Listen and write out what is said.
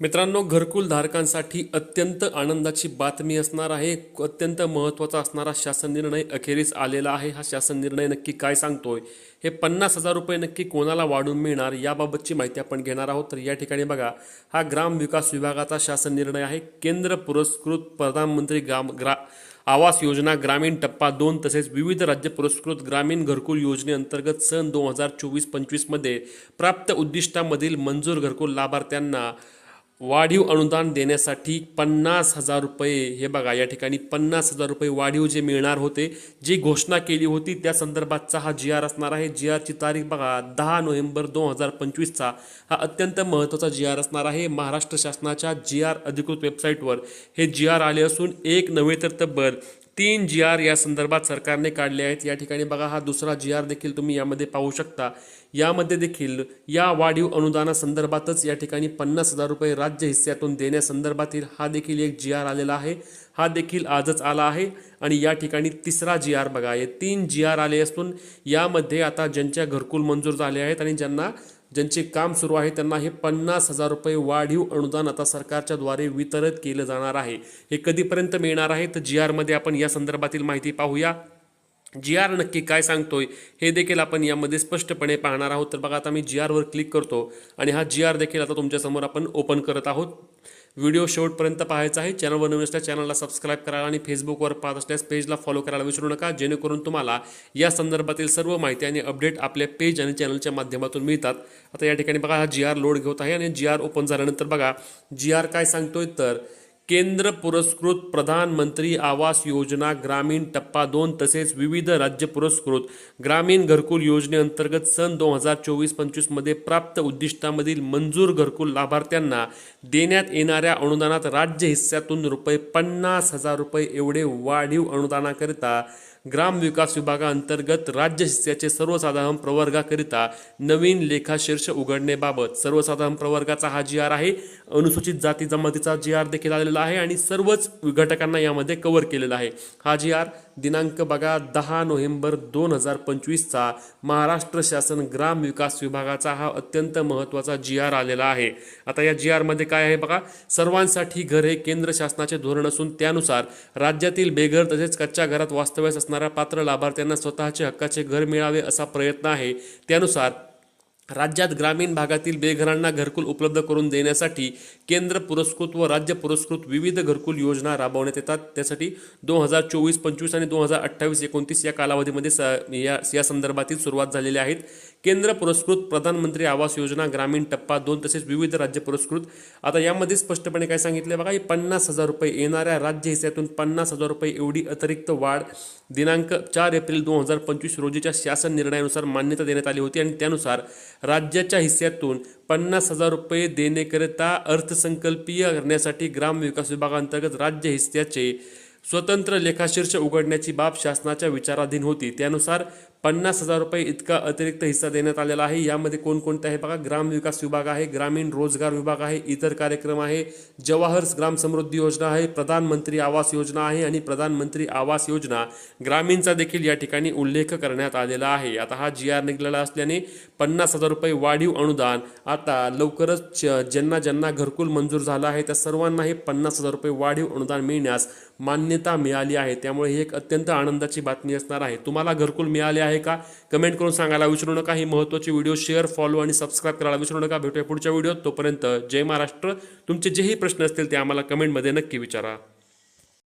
मित्रांनो घरकुल धारकांसाठी अत्यंत आनंदाची बातमी असणार आहे. अत्यंत महत्त्वाचा असणारा शासन निर्णय अखेरीस आलेला आहे. हा शासन निर्णय नक्की काय सांगतोय? हे पन्नास हजार रुपये नक्की कोणाला वाढून मिळणार याबाबतची माहिती आपण घेणार आहोत. तर या ठिकाणी बघा हा ग्राम विकास विभागाचा शासन निर्णय आहे. केंद्र पुरस्कृत प्रधानमंत्री ग्राम ग्रा आवास योजना ग्रामीण टप्पा दोन तसेच विविध राज्य पुरस्कृत ग्रामीण घरकुल योजनेअंतर्गत सन दोन हजार चोवीस पंचवीसमध्ये प्राप्त उद्दिष्टामधील मंजूर घरकुल लाभार्थ्यांना वाढीव अनुदान देण्यासाठी पन्नास हजार रुपये हे बघा या ठिकाणी पन्नास हजार रुपये वाढीव जे मिळणार होते जी घोषणा केली होती त्या संदर्भातचा हा जी आर असणार आहे. जी आरची तारीख बघा दहा नोव्हेंबर दोन हजार पंचवीसचा. हा अत्यंत महत्त्वाचा जी आर असणार आहे. महाराष्ट्र शासनाच्या जी आर अधिकृत वेबसाईटवर हे जी आर आले असून एक नव्हे तर तब्बल तीन जी आर या संदर्भात सरकारने काढले आहेत. या ठिकाणी बघा हा दुसरा जी आर देखील तुम्ही यामध्ये पाहू शकता. यामध्ये देखील या वाढीव अनुदानासंदर्भातच या ठिकाणी पन्नास हजार रुपये राज्य हिस्स्यातून देण्यासंदर्भातील हा देखील एक जी आर आलेला आहे. हा देखील आजच आला आहे. आणि या ठिकाणी तिसरा जी आर बघा हे तीन जी आर आले असून यामध्ये आता ज्यांच्या घरकुल मंजूर झाले आहेत आणि ज्यांना ज्यांचे काम सुरू आहे त्यांना हे पन्नास हजार रुपये वाढीव अनुदान आता सरकारच्या द्वारे वितरित केलं जाणार आहे. हे कधीपर्यंत मिळणार आहे? तर जी आरमध्ये आपण या संदर्भातील माहिती पाहूया. जी आर नक्की काय सांगतोय? हे देखील आपण यामध्ये स्पष्टपणे पाहणार आहोत. तर बघा आता मी जी आरवर क्लिक करतो आणि हा जी आर देखील आता तुमच्यासमोर आपण ओपन करत आहोत. व्हिडिओ शेवटपर्यंत पाहायचा आहे. चॅनलवर नवीन असल्यास चॅनलला सबस्क्राईब करा आणि फेसबुकवर पाहत असल्यास पेजला फॉलो करायला विसरू नका. जेणेकरून तुम्हाला या संदर्भातील सर्व माहिती आणि अपडेट आपल्या पेज आणि चॅनलच्या माध्यमातून मिळतात. आता या ठिकाणी बघा हा जी आर लोड घेत आहे आणि जी आर ओपन झाल्यानंतर बघा जी आर काय सांगतोय तर केंद्र पुरस्कृत प्रधानमंत्री आवास योजना ग्रामीण टप्पा दोन तसेच विविध राज्य पुरस्कृत ग्रामीण घरकुल योजनेअंतर्गत सन दोन हजार चोवीस पंचवीसमध्ये प्राप्त उद्दिष्टामधील मंजूर घरकुल लाभार्थ्यांना देण्यात येणाऱ्या अनुदानात राज्य हिस्स्यातून रुपये पन्नास हजार रुपये एवढे वाढीव अनुदानाकरिता ग्राम विकास विभागाअंतर्गत राज्य हिस्स्याचे सर्वसाधारण प्रवर्गाकरिता नवीन लेखाशीर्ष उघडणेबाबत सर्वसाधारण प्रवर्गाचा हा जी आर आहे. अनुसूचित जाती जमातीचा जी आर देखील आलेला आहे आणि सर्वच घटकांना यामध्ये कव्हर केलेला आहे. हा जी आर दिनांक बघा दहा नोव्हेंबर दोन हजार पंचवीसचा महाराष्ट्र शासन ग्राम विकास विभागाचा हा अत्यंत महत्त्वाचा जी आर आलेला आहे. आता या जी आरमध्ये काय आहे बघा सर्वांसाठी घर हे केंद्र शासनाचे धोरण असून त्यानुसार राज्यातील बेघर तसेच कच्च्या घरात वास्तव्यास असणाऱ्या पात्र लाभार्थ्यांना स्वतःचे हक्काचे घर मिळावे असा प्रयत्न आहे. त्यानुसार राज्यात ग्रामीण भागातील बेघरांना घरकुल उपलब्ध करून देण्यासाठी केंद्र पुरस्कृत व राज्य पुरस्कृत विविध घरकुल योजना राबवण्यात येतात. त्यासाठी दोन हजार चोवीस पंचवीस आणि दोन हजार अठ्ठावीस एकोणतीस या कालावधीमध्ये स या या संदर्भातील सुरुवात झालेली आहेत केंद्र पुरस्कृत प्रधानमंत्री आवास योजना ग्रामीण टप्पा दोन तसेच विविध राज्य पुरस्कृत. आता यामध्ये स्पष्टपणे काय सांगितलं बघा ही पन्नास हजार रुपये येणाऱ्या राज्य हिस्स्यातून पन्नास हजार रुपये एवढी अतिरिक्त वाढ दिनांक चार एप्रिल दोन हजार पंचवीस रोजीच्या शासन निर्णयानुसार मान्यता देण्यात आली होती आणि त्यानुसार राज्याच्या हिस्स्यातून पन्नास हजार रुपये देण्याकरिता अर्थसंकल्पीय करण्यासाठी ग्राम विकास विभागांतर्गत राज्य हिस्स्याचे स्वतंत्र लेखाशीर्ष उघडण्याची बाब शासनाच्या विचाराधीन होती. त्यानुसार पन्नास हजार रुपये इतका अतिरिक्त हिस्सा देण्यात आलेला आहे. यामध्ये कोणकोणते आहे बघा? ग्राम विकास विभाग आहे ग्रामीण रोजगार विभाग आहे इतर कार्यक्रम आहे जवाहर ग्राम समृद्धी योजना आहे प्रधानमंत्री आवास योजना आहे आणि प्रधानमंत्री आवास योजना ग्रामीणचा देखील या ठिकाणी उल्लेख करण्यात आलेला आहे. आता हा जी आर निघलेला असल्याने पन्नास हजार रुपये वाढीव अनुदान आता लवकरच ज्यांना ज्यांना घरकुल मंजूर झालं आहे त्या सर्वांना हे पन्नास हजार रुपये वाढीव अनुदान मिळण्यास मान्यता मिळाली आहे. त्यामुळे ही एक अत्यंत आनंदाची बातमी असणार आहे. तुम्हाला घरकुल मिळाले आहे आहे का? कमेंट करून सांगायला विसरू नका. ही महत्त्वाची व्हिडिओ शेअर फॉलो आणि सबस्क्राईब करायला विसरू नका. भेटूया पुढच्या व्हिडिओत तोपर्यंत जय महाराष्ट्र. तुमचे जेही प्रश्न असतील ते आम्हाला कमेंटमध्ये नक्की विचारा.